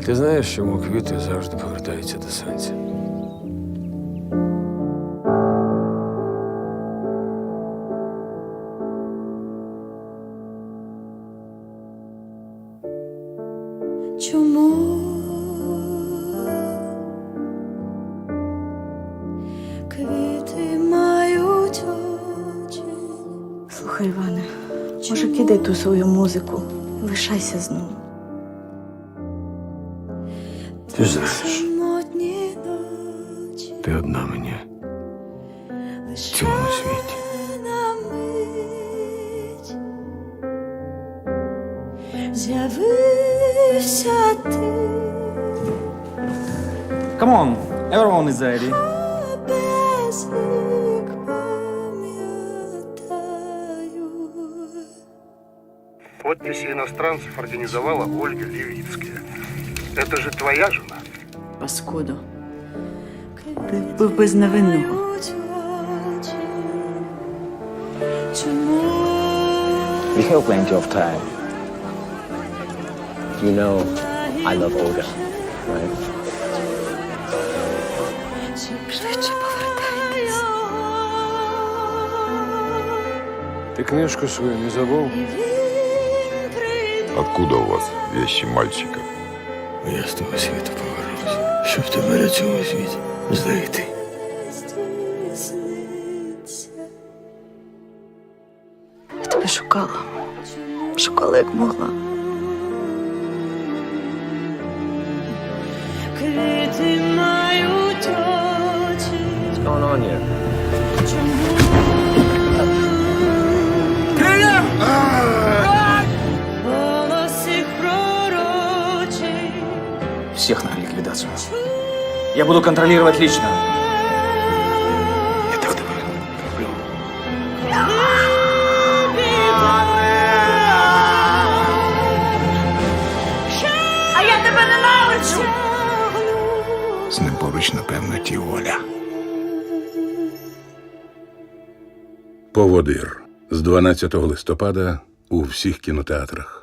А ти знаєш, чому квіти завжди повертаються до сонця? Чому квіти мають очі? Слухай, Іване, може, кидай ту свою музику, лишайся з ним. Ти ж знаєш, Самотні ночі ти одна мені в лише цьому світі. на мить з'явився ти Come on, everyone is ready. без вік пам'ятаю. Подписи иностранцев организовала Ольга Левицкая. Это же твоя жена? Паскудо. Ти вбив безневинного. We have plenty of time. You know, I love Olga, right? Швидше повертайтесь. Ти книжку свою не забув? Откуда у вас вещи мальчика? Я з того світу повернусь, щоб тебе на цьому світі знайти. Я тебе шукала. Шукала, як могла. Квіти мають очі. What's going on here? Голос Всех на ликвидацию. Я буду контролировать лично. Я так тебе люблю. З ним поруч, напевно, ті Оля. Поводир з 12 листопада у всіх кінотеатрах.